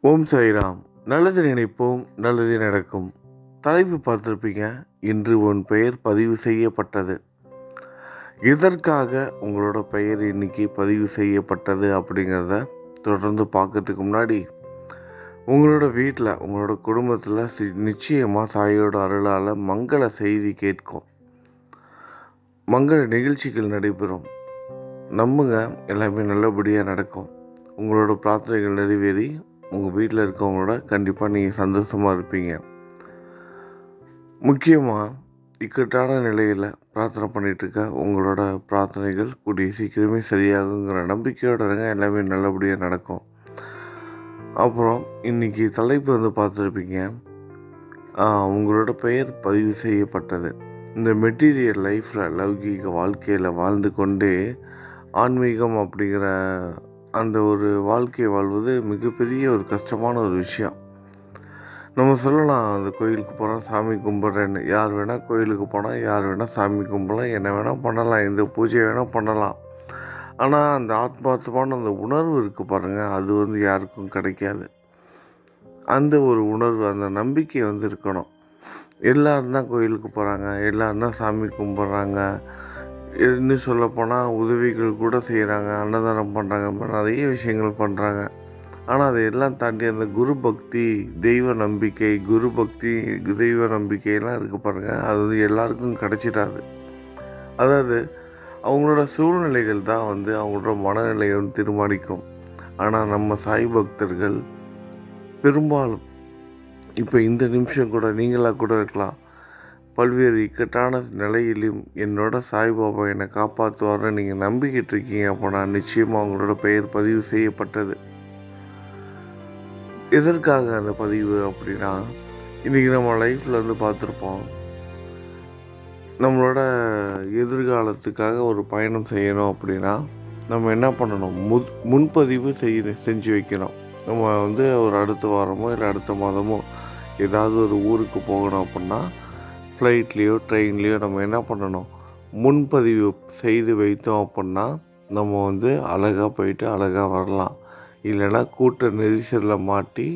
ஓம் சாய்ராம். நல்லது நினைப்போம் நல்லது நடக்கும். தலைப்பு பார்த்துருப்பீங்க இன்று உன் பெயர் பதிவு செய்யப்பட்டது. எதற்காக உங்களோட பெயர் இன்னைக்கு பதிவு செய்யப்பட்டது அப்படிங்கிறத தொடர்ந்து பார்க்கறதுக்கு முன்னாடி உங்களோட வீட்டில் உங்களோட குடும்பத்தில் சி நிச்சயமாக சாயோட அருளால் மங்கள செய்தி கேட்கும். மங்கள நிகழ்ச்சிகள் நடைபெறும். நம்புங்க எல்லாமே நல்லபடியாக நடக்கும். உங்களோட பிரார்த்தனைகள் நிறைவேறி உங்கள் வீட்டில் இருக்கவங்களோட கண்டிப்பாக நீங்கள் சந்தோஷமாக இருப்பீங்க. முக்கியமாக இக்கட்டான நிலையில் பிரார்த்தனை பண்ணிகிட்ருக்க உங்களோட பிரார்த்தனைகள் கூடிய சீக்கிரமே சரியாகுங்கிற நம்பிக்கையோட இருங்க எல்லாமே நல்லபடியாக நடக்கும். அப்புறம் இன்றைக்கி தலைப்பு வந்து பார்த்துருப்பீங்க. உங்களோட பெயர் பதிவு செய்யப்பட்டது. இந்த மெட்டீரியல் லைஃப்பில் லௌகீக வாழ்க்கையில் வாழ்ந்து கொண்டே ஆன்மீகம் அப்படிங்கிற அந்த ஒரு வாழ்க்கையை வாழ்வது மிகப்பெரிய ஒரு கஷ்டமான ஒரு விஷயம். நம்ம சொல்லலாம் அந்த கோயிலுக்கு போகிறோம் சாமி கும்பிட்றேன்னு யார் வேணால் கோயிலுக்கு போனால் யார் வேணால் சாமி கும்பிடலாம் என்ன வேணால் பண்ணலாம். எந்த பூஜை வேணால் பண்ணலாம். ஆனால் அந்த ஆத்மார்த்தமான அந்த உணர்வு இருக்குது பாருங்கள் அது வந்து யாருக்கும் கிடைக்காது. அந்த ஒரு உணர்வு அந்த நம்பிக்கை வந்து இருக்கணும். எல்லோரும் தான் கோயிலுக்கு போகிறாங்க எல்லோரும் தான் சாமி கும்பிட்றாங்க. இன்னும் சொல்லப்போனால் உதவிகள் கூட செய்கிறாங்க அன்னதானம் பண்ணுறாங்க நிறைய விஷயங்கள் பண்ணுறாங்க ஆனால் அதை எல்லாம் தாண்டி அந்த குரு பக்தி தெய்வ நம்பிக்கை குரு பக்தி தெய்வ நம்பிக்கையெல்லாம் இருக்குது பாருங்கள் அது வந்து எல்லாருக்கும் கிடச்சிடாது. அதாவது அவங்களோட சூழ்நிலைகள் தான் வந்து அவங்களோட மனநிலையை வந்து தீர்மானிக்கும். ஆனால் நம்ம சாய் பக்தர்கள் பெரும்பாலும் இப்போ இந்த நிமிஷம் கூட நீங்களாக கூட இருக்கலாம். பல்வேறு இக்கட்டான நிலையிலும் என்னோட சாய்பாபா என்னை காப்பாற்றுவார்னு நீங்கள் நம்பிக்கிட்டு இருக்கீங்க அப்போ நிச்சயமாக அவங்களோட பெயர் பதிவு செய்யப்பட்டது. எதற்காக அந்த பதிவு அப்படின்னா இன்றைக்கி நம்ம லைஃப்பில் வந்து பார்த்துருப்போம். நம்மளோட எதிர்காலத்துக்காக ஒரு பயணம் செய்யணும் அப்படின்னா நம்ம என்ன பண்ணணும்? மு முன்பதிவு செய்ய செஞ்சு வைக்கணும். நம்ம வந்து ஒரு அடுத்த வாரமோ இல்லை அடுத்த மாதமோ ஏதாவது ஒரு ஊருக்கு போகணும் அப்படின்னா ஃப்ளைட்லேயோ ட்ரெயின்லேயோ நம்ம என்ன பண்ணணும்? முன்பதிவு செய்து வைத்தோம் அப்படின்னா நம்ம வந்து அழகாக போயிட்டு அழகாக வரலாம். இல்லைன்னா கூட்ட நெரிசலில் மாட்டி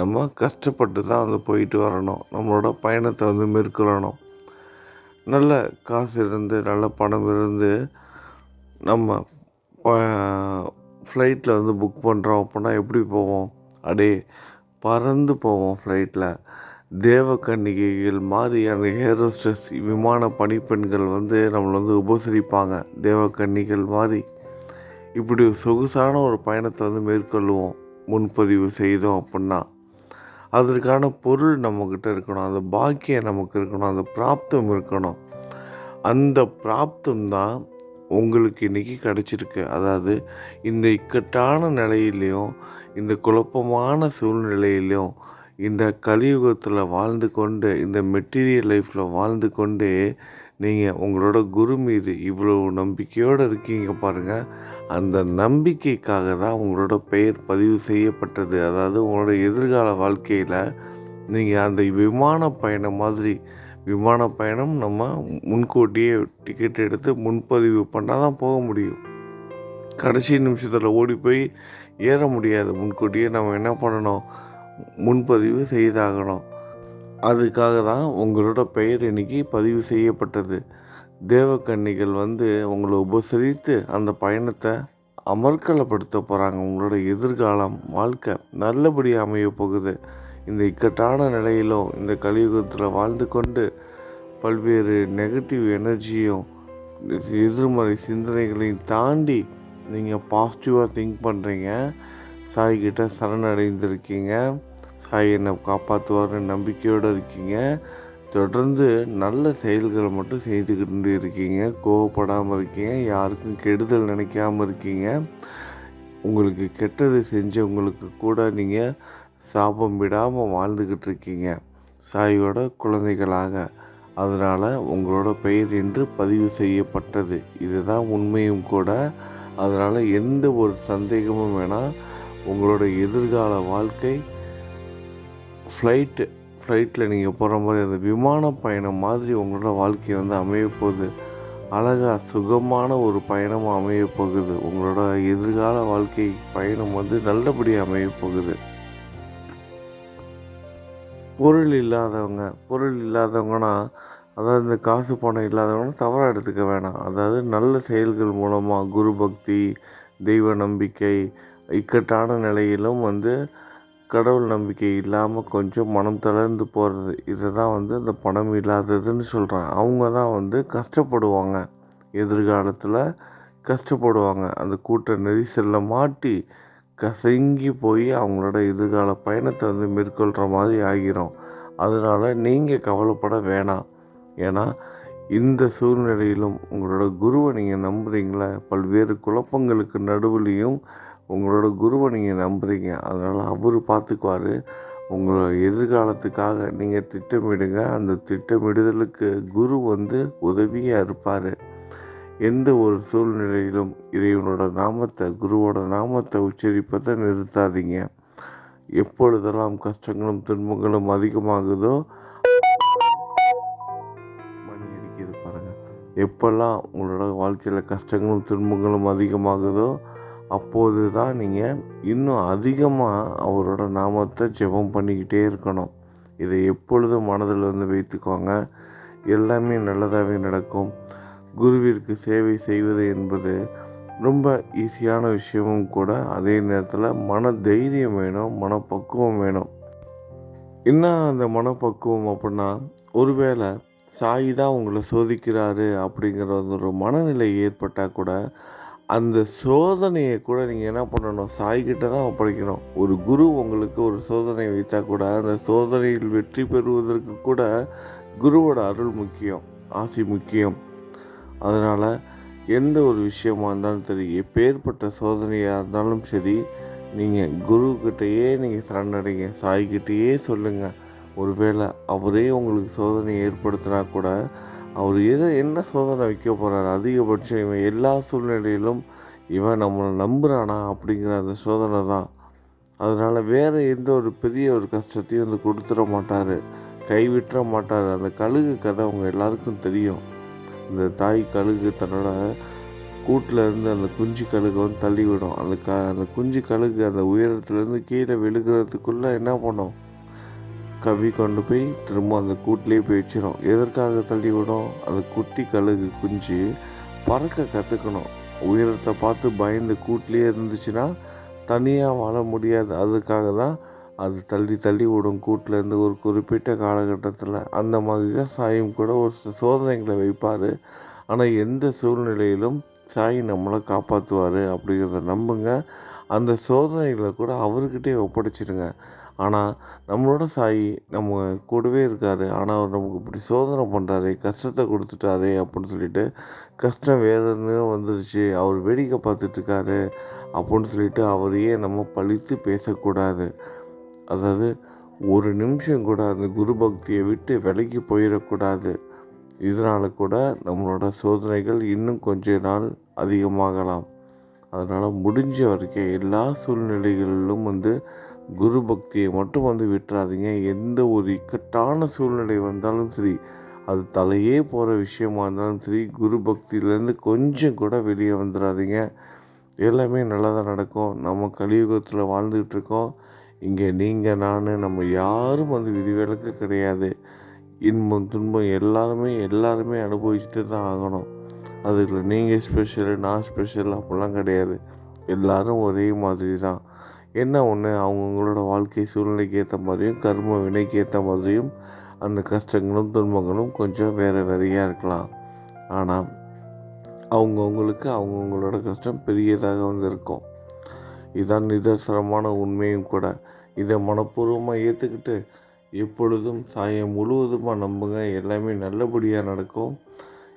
நம்ம கஷ்டப்பட்டு தான் வந்து போயிட்டு வரணும். நம்மளோட பயணத்தை வந்து மேற்கொள்ளணும். நல்ல காசு இருந்து நல்ல பணம் இருந்து நம்ம ஃப்ளைட்டில் வந்து புக் பண்ணுறோம் அப்படின்னா எப்படி போவோம்? அடே பறந்து போவோம் ஃப்ளைட்டில் தேவக்கன்னிகைகள் மாதிரி அந்த ஏரோஸ்டஸ் விமான பணிப்பெண்கள் வந்து நம்மளை வந்து உபசரிப்பாங்க. தேவக்கன்னிகள் மாதிரி இப்படி சொகுசான ஒரு பயணத்தை வந்து மேற்கொள்ளுவோம். முன்பதிவு செய்தோம் அப்படின்னா அதற்கான பொருள் நம்மக்கிட்ட இருக்கணும். அந்த பாக்கியம் நமக்கு இருக்கணும். அந்த பிராப்தம் இருக்கணும். அந்த பிராப்தம் தான் உங்களுக்கு இன்றைக்கி கிடச்சிருக்கு. அதாவது இந்த இக்கட்டான நிலையிலையும் இந்த குழப்பமான சூழ்நிலையிலையும் இந்த கலியுகத்தில் வாழ்ந்து கொண்டு இந்த மெட்டீரியல் லைஃப்பில் வாழ்ந்து கொண்டு நீங்கள் உங்களோட குரு மீது இவ்வளோ நம்பிக்கையோடு இருக்கீங்க பாருங்கள் அந்த நம்பிக்கைக்காக தான் உங்களோட பெயர் பதிவு செய்யப்பட்டது. அதாவது உங்களோட எதிர்கால வாழ்க்கையில் நீங்கள் அந்த விமான பயணம் மாதிரி விமான பயணம் நம்ம முன்கூட்டியே டிக்கெட் எடுத்து முன்பதிவு பண்ணால் தான் போக முடியும். கடைசி நிமிஷத்தில் ஓடி போய் ஏற முடியாது. முன்கூட்டியே நம்ம என்ன பண்ணணும்? முன்பதிவு செய்தாகணும். அதுக்காக தான் உங்களோட பெயர் இன்னைக்கு பதிவு செய்யப்பட்டது. தேவக்கன்னிகள் வந்து உங்களை உபசரித்து அந்த பயணத்தை அமர்க்கலப்படுத்த போகிறாங்க உங்களோட எதிர்காலம் வாழ்க்கை நல்லபடியாக அமைய போகுது. இந்த இக்கட்டான நிலையிலும் இந்த கலியுகத்தில் வாழ்ந்து கொண்டு பல்வேறு நெகட்டிவ் எனர்ஜியும் எதிர்மறை சிந்தனைகளையும் தாண்டி நீங்கள் பாசிட்டிவாக திங்க் பண்ணுறீங்க சாய்கிட்ட சரணடைந்திருக்கீங்க. சாய் என்னை காப்பாற்றுவார்னு நம்பிக்கையோடு இருக்கீங்க. தொடர்ந்து நல்ல செயல்களை மட்டும் செய்துக்கிட்டு இருக்கீங்க. கோவப்படாமல் இருக்கீங்க. யாருக்கும் கெடுதல் நினைக்காமல் இருக்கீங்க. உங்களுக்கு கெட்டது செஞ்சவங்களுக்கு கூட நீங்கள் சாபம் விடாமல் வாழ்ந்துக்கிட்டு இருக்கீங்க. சாயோட குழந்தைகளாக. அதனால் உங்களோட பெயர் என்று பதிவு செய்யப்பட்டது. இதுதான் உண்மையும் கூட. அதனால் எந்த ஒரு சந்தேகமும் வேணால் உங்களோட எதிர்கால வாழ்க்கை ஃப்ளைட்டு ஃப்ளைட்டில் நீங்கள் போகிற மாதிரி அந்த விமான பயணம் மாதிரி உங்களோட வாழ்க்கை வந்து அமைய போகுது. அழகாக சுகமான ஒரு பயணமாக அமைய போகுது. உங்களோட எதிர்கால வாழ்க்கை பயணம் வந்து நல்லபடியாக அமைய போகுது. பொருள் இல்லாதவங்க பொருள் இல்லாதவங்கன்னா அதாவது இந்த காசு பணம் இல்லாதவங்கன்னா தவறாக எடுத்துக்க வேணாம். அதாவது நல்ல செயல்கள் மூலமாக குரு பக்தி தெய்வ நம்பிக்கை இக்கட்டான நிலையிலும் வந்து கடவுள் நம்பிக்கை இல்லாமல் கொஞ்சம் மனம் தளர்ந்து போகிறது இதை தான் வந்து இந்த பணம் இல்லாததுன்னு சொல்கிறாங்க அவங்க தான் வந்து கஷ்டப்படுவாங்க. எதிர்காலத்தில் கஷ்டப்படுவாங்க. அந்த கூட்ட நெரிசலில் மாட்டி கசங்கி போய் அவங்களோட எதிர்கால பயணத்தை வந்து மேற்கொள்கிற மாதிரி ஆகிரும். அதனால் நீங்கள் கவலைப்பட வேணாம். ஏன்னா இந்த சூழ்நிலையிலும் உங்களோட குருவை நீங்கள் நம்புகிறீங்களா பல்வேறு குழப்பங்களுக்கு நடுவுலையும் உங்களோட குருவை நீங்கள் நம்புறீங்க. அதனால் அவர் பார்த்துக்குவார் உங்களோட எதிர்காலத்துக்காக நீங்கள் திட்டமிடுங்க. அந்த திட்டமிடுதலுக்கு குரு வந்து உதவியாக இருப்பார். எந்த ஒரு சூழ்நிலையிலும் இறைவனோட நாமத்தை குருவோட நாமத்தை உச்சரிப்பதை நிறுத்தாதீங்க. எப்பொழுதெல்லாம் கஷ்டங்களும் துன்பங்களும் அதிகமாகுதோ மணி அடிக்கிறது பாருங்கள் எப்பெல்லாம் உங்களோட வாழ்க்கையில் கஷ்டங்களும் துன்பங்களும் அதிகமாகுதோ அப்போது தான் நீங்கள் இன்னும் அதிகமாக அவரோட நாமத்தை ஜெபம் பண்ணிக்கிட்டே இருக்கணும். இதை எப்பொழுதும் மனதில் வந்து வைத்துக்கோங்க. எல்லாமே நல்லதாகவே நடக்கும். குருவிற்கு சேவை செய்வது என்பது ரொம்ப ஈஸியான விஷயமும் கூட அதே நேரத்தில் மன தைரியம் வேணும் மனப்பக்குவம் வேணும். என்ன அந்த மனப்பக்குவம் அப்படின்னா ஒருவேளை சாய் தான் உங்களை சோதிக்கிறாரு அப்படிங்கிற ஒரு மனநிலை ஏற்பட்டால் கூட அந்த சோதனையை கூட நீங்கள் என்ன பண்ணணும்? சாய்கிட்ட தான் ஒப்படைக்கணும். ஒரு குரு உங்களுக்கு ஒரு சோதனை வைத்தா கூட அந்த சோதனையில் வெற்றி பெறுவதற்கு கூட குருவோட அருள் முக்கியம் ஆசி முக்கியம். அதனால் எந்த ஒரு விஷயமா இருந்தாலும் சரி எப்பேற்பட்ட சோதனையாக இருந்தாலும் சரி நீங்கள் குருக்கிட்டேயே நீங்கள் சரணடைங்க சாய்கிட்டேயே சொல்லுங்கள் ஒருவேளை அவரே உங்களுக்கு சோதனை ஏற்படுத்தினா கூட அவர் எதை என்ன சோதனை வைக்க போகிறார் அதிகபட்சம் இவன் எல்லா சூழ்நிலையிலும் இவன் நம்மளை நம்புகிறானா அப்படிங்கிற அந்த சோதனை தான். அதனால் வேறு எந்த ஒரு பெரிய ஒரு கஷ்டத்தையும் வந்து கொடுத்துட மாட்டார். கைவிட்டுற மாட்டார். அந்த கழுகு கதை அவங்க எல்லாருக்கும் தெரியும். இந்த தாய் கழுகு தன்னோட கூட்டிலேருந்து அந்த குஞ்சு கழுகு வந்து தள்ளிவிடும். அந்த க அந்த குஞ்சு கழுகு அந்த உயரத்துலேருந்து கீழே விழுகிறதுக்குள்ளே என்ன பண்ணும்? கவி கொண்டு போய் திரும்ப அந்த கூட்டிலே போய் வச்சிடும் எதற்காக தள்ளி விடும்? அந்த குட்டி கழுகு குஞ்சு பறக்க கற்றுக்கணும் உயரத்தை பார்த்து பயந்து கூட்டிலே இருந்துச்சுன்னா தனியாக வாழ முடியாது. அதுக்காக தான் அது தள்ளி தள்ளி விடும் கூட்டிலேருந்து ஒரு குறிப்பிட்ட காலகட்டத்தில். அந்த மாதிரி தான் சாயும் கூட ஒரு சோதனைகளை வைப்பார். ஆனால் எந்த சூழ்நிலையிலும் சாய் நம்மளை காப்பாற்றுவார் அப்படிங்கிறத நம்புங்க. அந்த சோதனைகளை கூட அவர்கிட்டே ஒப்படைச்சிடுங்க ஆனால் நம்மளோட சாயி நம்ம கூடவே இருக்கார். ஆனால் அவர் நமக்கு இப்படி சோதனை பண்ணுறாரு கஷ்டத்தை கொடுத்துட்டாரு அப்படின்னு சொல்லிட்டு கஷ்டம் வேறு எதுனா வந்துருச்சு. அவர் வேடிக்கை பார்த்துட்ருக்காரு அப்படின்னு சொல்லிட்டு அவரையே நம்ம பழித்து பேசக்கூடாது. அதாவது ஒரு நிமிஷம் கூட அந்த குரு பக்தியை விட்டு விலகி போயிடக்கூடாது. இதனால் கூட நம்மளோட சோதனைகள் இன்னும் கொஞ்ச நாள் அதிகமாகலாம். அதனால் முடிஞ்ச வரைக்கும் எல்லா சூழ்நிலைகளிலும் வந்து குரு பக்தியை மட்டும் வந்து விட்டுறாதீங்க. எந்த ஒரு இக்கட்டான சூழ்நிலை வந்தாலும் சரி அது தலையே போகிற விஷயமா இருந்தாலும் சரி குரு பக்தியிலேருந்து கொஞ்சம் கூட வெளியே வந்துடாதீங்க எல்லாமே நல்லதாக நடக்கும். நம்ம கலியுகத்தில் வாழ்ந்துக்கிட்டு இருக்கோம் இங்கே நீங்கள் நான் நம்ம யாரும் வந்து விதிவிலக்கு கிடையாது. இன்பம் துன்பம் எல்லாருமே எல்லாருமே அனுபவிச்சுட்டு தான் ஆகணும். அதுக்கு நீங்கள் ஸ்பெஷலு நான் ஸ்பெஷல் அப்படிலாம் கிடையாது. எல்லாரும் ஒரே மாதிரி தான். என்ன ஒன்று அவங்கவுங்களோட வாழ்க்கை சூழ்நிலைக்கு ஏற்ற மாதிரியும் கர்ம வினைக்கு ஏற்ற மாதிரியும் அந்த கஷ்டங்களும் துன்பங்களும் கொஞ்சம் வேறு வேறையாக இருக்கலாம். ஆனால் அவங்கவுங்களுக்கு அவங்கவுங்களோட கஷ்டம் பெரியதாக வந்து இருக்கும். இதுதான் நிதர்சனமான உண்மையும் கூட. இதை மனப்பூர்வமாக ஏற்றுக்கிட்டு எப்பொழுதும் சாயம் முழுவதுமாக நம்புங்க. எல்லாமே நல்லபடியாக நடக்கும்.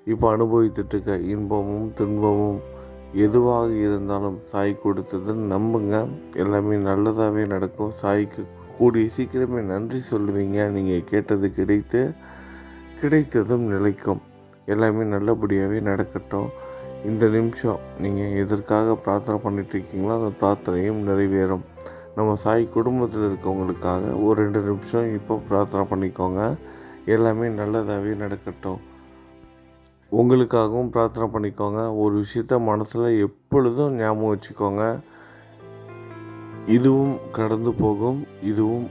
இப்போ அனுபவித்துட்டுருக்க இன்பமும் துன்பமும் எதுவாக இருந்தாலும் சாய் கொடுத்ததுன்னு நம்புங்க. எல்லாமே நல்லதாகவே நடக்கும். சாய்க்கு கூடிய சீக்கிரமே நன்றி சொல்லுவீங்க. நீங்கள் கேட்டது கிடைத்து கிடைத்ததும் நிலைக்கும். எல்லாமே நல்லபடியாகவே நடக்கட்டும். இந்த நிமிஷம் நீங்கள் எதற்காக பிரார்த்தனை பண்ணிகிட்ருக்கீங்களோ அந்த பிரார்த்தனையும் நிறைவேறும். நம்ம சாய் குடும்பத்தில் இருக்கவங்களுக்காக ஒரு ரெண்டு நிமிஷம் இப்போ பிரார்த்தனை பண்ணிக்கோங்க. எல்லாமே நல்லதாகவே நடக்கட்டும். உங்களுக்காகவும் பிரார்த்தனை பண்ணிக்கோங்க. ஒரு விஷயத்த மனசில் எப்பொழுதும் ஞாபகம் வச்சுக்கோங்க. இதுவும் கடந்து போகும். இதுவும்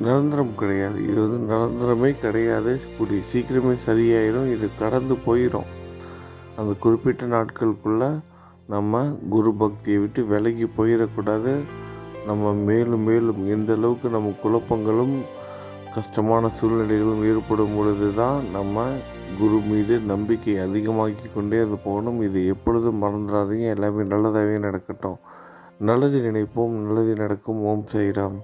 நிரந்தரம் கிடையாது. இது வந்து நிரந்தரமே கிடையாது. கூடிய சீக்கிரமே சரியாயிடும் இது கடந்து போயிடும் அந்த குறிப்பிட்ட நாட்களுக்குள்ளே நம்ம குரு பக்தியை விட்டு விலகி போயிடக்கூடாது. நம்ம மேலும் மேலும் எந்த அளவுக்கு நம்ம குழப்பங்களும் கஷ்டமான சூழ்நிலைகளும் ஏற்படும் பொழுது தான் நம்ம குரு மீது நம்பிக்கை அதிகமாக்கி கொண்டே அது போகணும். இது எப்பொழுதும் மறந்துடாதீங்க. எல்லாமே நல்லதாகவே நடக்கட்டும். நல்லது நினைப்போம். நல்லது நடக்கும். ஓம் சாய்ராம்